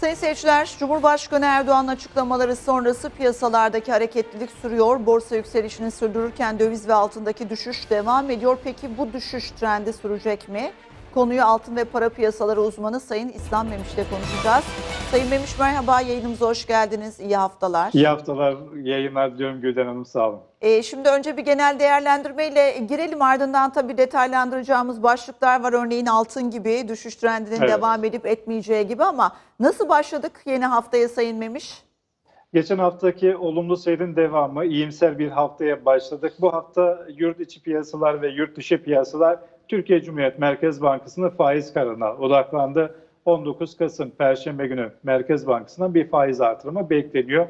Sayın seyirciler, Cumhurbaşkanı Erdoğan'ın açıklamaları sonrası piyasalardaki hareketlilik sürüyor. Borsa yükselişini sürdürürken döviz ve altındaki düşüş devam ediyor. Peki bu düşüş trendi sürecek mi? Konuyu altın ve para piyasaları uzmanı Sayın İslam Memiş'le konuşacağız. Sayın Memiş merhaba, yayınımıza hoş geldiniz. İyi haftalar. İyi haftalar, yayınlar diliyorum Gülden Hanım sağ olun. Ee, şimdi önce bir genel değerlendirmeyle girelim. Ardından tabii detaylandıracağımız başlıklar var. Örneğin altın gibi düşüş trendinin Evet. devam edip etmeyeceği gibi ama nasıl başladık yeni haftaya Sayın Memiş? Geçen haftaki olumlu seyrin devamı, iyimser bir haftaya başladık. Bu hafta yurt içi piyasalar ve yurt dışı piyasalar Türkiye Cumhuriyet Merkez Bankası'nın faiz kararına odaklandı. 19 Kasım Perşembe günü Merkez Bankası'ndan bir faiz artırımı bekleniyor.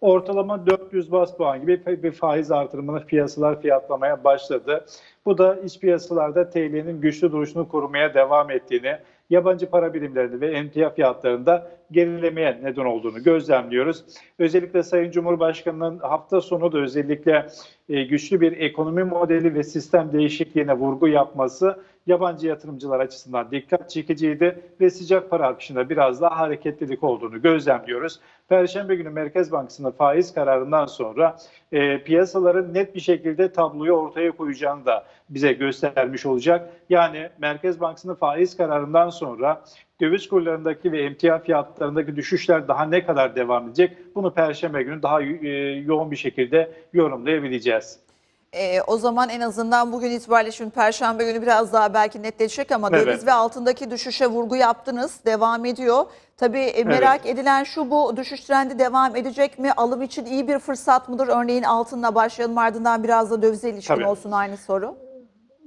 Ortalama 400 bas puan gibi bir faiz artırımını piyasalar fiyatlamaya başladı. Bu da iç piyasalarda TL'nin güçlü duruşunu korumaya devam ettiğini, yabancı para birimlerinde ve emtia fiyatlarında gerilemeye neden olduğunu gözlemliyoruz. Özellikle Sayın Cumhurbaşkanı'nın hafta sonu da özellikle e, güçlü bir ekonomi modeli ve sistem değişikliğine vurgu yapması yabancı yatırımcılar açısından dikkat çekiciydi ve sıcak para akışında biraz daha hareketlilik olduğunu gözlemliyoruz. Perşembe günü Merkez Bankası'nın faiz kararından sonra e, piyasaların net bir şekilde tabloyu ortaya koyacağını da bize göstermiş olacak. Yani Merkez Bankası'nın faiz kararından sonra döviz kurlarındaki ve emtia fiyatlarındaki düşüşler daha ne kadar devam edecek? Bunu Perşembe günü daha e, yoğun bir şekilde yorumlayabileceğiz. Ee, o zaman en azından bugün itibariyle şimdi Perşembe günü biraz daha belki netleşecek ama Evet. döviz ve altındaki düşüşe vurgu yaptınız. Devam ediyor. Tabii e, merak edilen şu bu düşüş trendi devam edecek mi? Alım için iyi bir fırsat mıdır? Örneğin altınla başlayalım ardından biraz da dövize ilişkin Tabii. olsun aynı soru.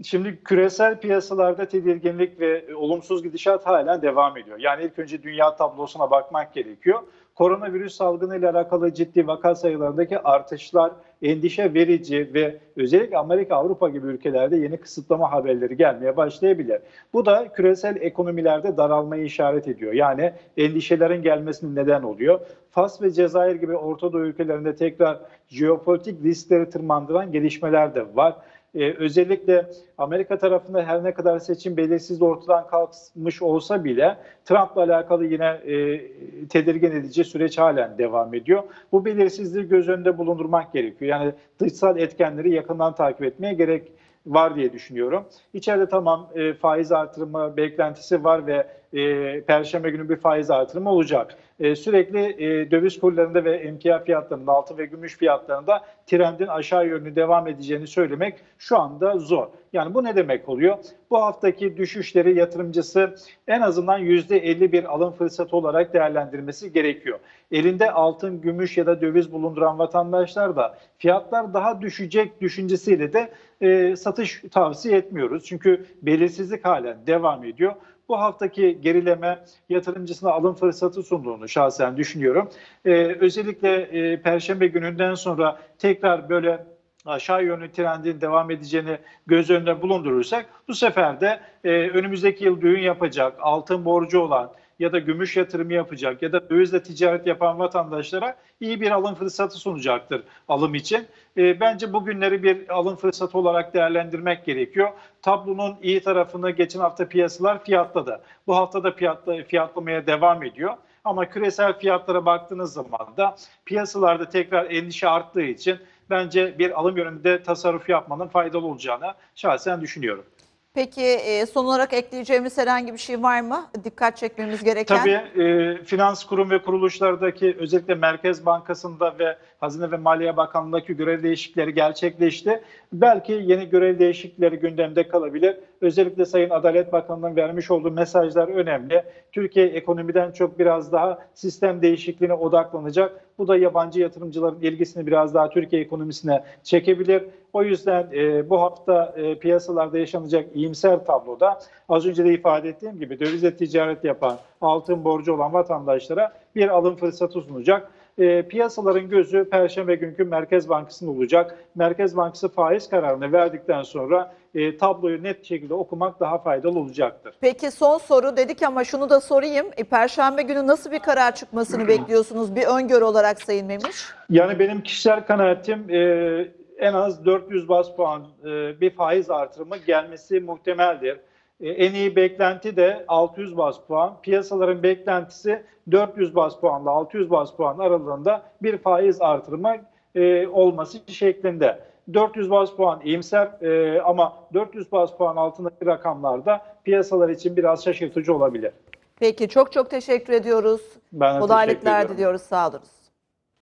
Şimdi küresel piyasalarda tedirginlik ve olumsuz gidişat halen devam ediyor. Yani ilk önce dünya tablosuna bakmak gerekiyor. Koronavirüs salgını ile alakalı ciddi vaka sayılarındaki artışlar endişe verici ve özellikle Amerika, Avrupa gibi ülkelerde yeni kısıtlama haberleri gelmeye başlayabilir. Bu da küresel ekonomilerde daralmayı işaret ediyor. Yani endişelerin gelmesinin neden oluyor. Fas ve Cezayir gibi Orta Doğu ülkelerinde tekrar jeopolitik riskleri tırmandıran gelişmeler de var. Ee, özellikle Amerika tarafında her ne kadar seçim belirsizliği ortadan kalkmış olsa bile Trump'la alakalı yine e, tedirgin edici süreç halen devam ediyor. Bu belirsizliği göz önünde bulundurmak gerekiyor. Yani dışsal etkenleri yakından takip etmeye gerek var diye düşünüyorum. İçeride tamam e, faiz artırımı beklentisi var ve e, Perşembe günü bir faiz artırımı olacak. E, sürekli e, döviz kurlarında ve emtia fiyatlarında, altın ve gümüş fiyatlarında trendin aşağı yönlü devam edeceğini söylemek şu anda zor. Yani bu ne demek oluyor? Bu haftaki düşüşleri yatırımcısı en azından %50 bir alım fırsatı olarak değerlendirmesi gerekiyor. Elinde altın, gümüş ya da döviz bulunduran vatandaşlar da fiyatlar daha düşecek düşüncesiyle de e, satış tavsiye etmiyoruz. Çünkü belirsizlik halen devam ediyor. Bu haftaki gerileme yatırımcısına alım fırsatı sunduğunu şahsen düşünüyorum. Ee, özellikle e, Perşembe gününden sonra tekrar böyle aşağı yönlü trendin devam edeceğini göz önünde bulundurursak bu sefer de e, önümüzdeki yıl düğün yapacak, altın borcu olan ya da gümüş yatırımı yapacak ya da dövizle ticaret yapan vatandaşlara iyi bir alım fırsatı sunacaktır alım için. E, bence bugünleri bir alım fırsatı olarak değerlendirmek gerekiyor. Tablonun iyi tarafını geçen hafta piyasalar fiyatladı. Bu hafta da fiyatla, fiyatlamaya devam ediyor. Ama küresel fiyatlara baktığınız zaman da piyasalarda tekrar endişe arttığı için bence bir alım yönünde tasarruf yapmanın faydalı olacağını şahsen düşünüyorum. Peki e, son olarak ekleyeceğimiz herhangi bir şey var mı? Dikkat çekmemiz gereken. Tabii e, finans kurum ve kuruluşlardaki özellikle Merkez Bankası'nda ve Hazine ve Maliye Bakanlığı'ndaki görev değişiklikleri gerçekleşti. Belki yeni görev değişiklikleri gündemde kalabilir. Özellikle Sayın Adalet Bakanlığı'nın vermiş olduğu mesajlar önemli. Türkiye ekonomiden çok biraz daha sistem değişikliğine odaklanacak. Bu da yabancı yatırımcıların ilgisini biraz daha Türkiye ekonomisine çekebilir. O yüzden e, bu hafta e, piyasalarda yaşanacak iyimser tabloda az önce de ifade ettiğim gibi dövizle ticaret yapan, altın borcu olan vatandaşlara bir alım fırsatı sunacak. E, piyasaların gözü Perşembe günkü Merkez Bankası'nda olacak. Merkez Bankası faiz kararını verdikten sonra e, tabloyu net şekilde okumak daha faydalı olacaktır. Peki son soru dedik ama şunu da sorayım. E, Perşembe günü nasıl bir karar çıkmasını bekliyorsunuz? Bir öngörü olarak Sayın Memiş. Yani benim kişisel kanaatim e, en az 400 bas puan e, bir faiz artırımı gelmesi muhtemeldir. E, En iyi beklenti de 600 bas puan. Piyasaların beklentisi 400 bas puanla 600 bas puan aralığında bir faiz artırma e, olması şeklinde. 400 bas puan iyimser e, ama 400 bas puan altındaki rakamlarda piyasalar için biraz şaşırtıcı olabilir. Peki çok çok teşekkür ediyoruz. Ben Kolaylıklar diliyoruz. Sağ olunuz.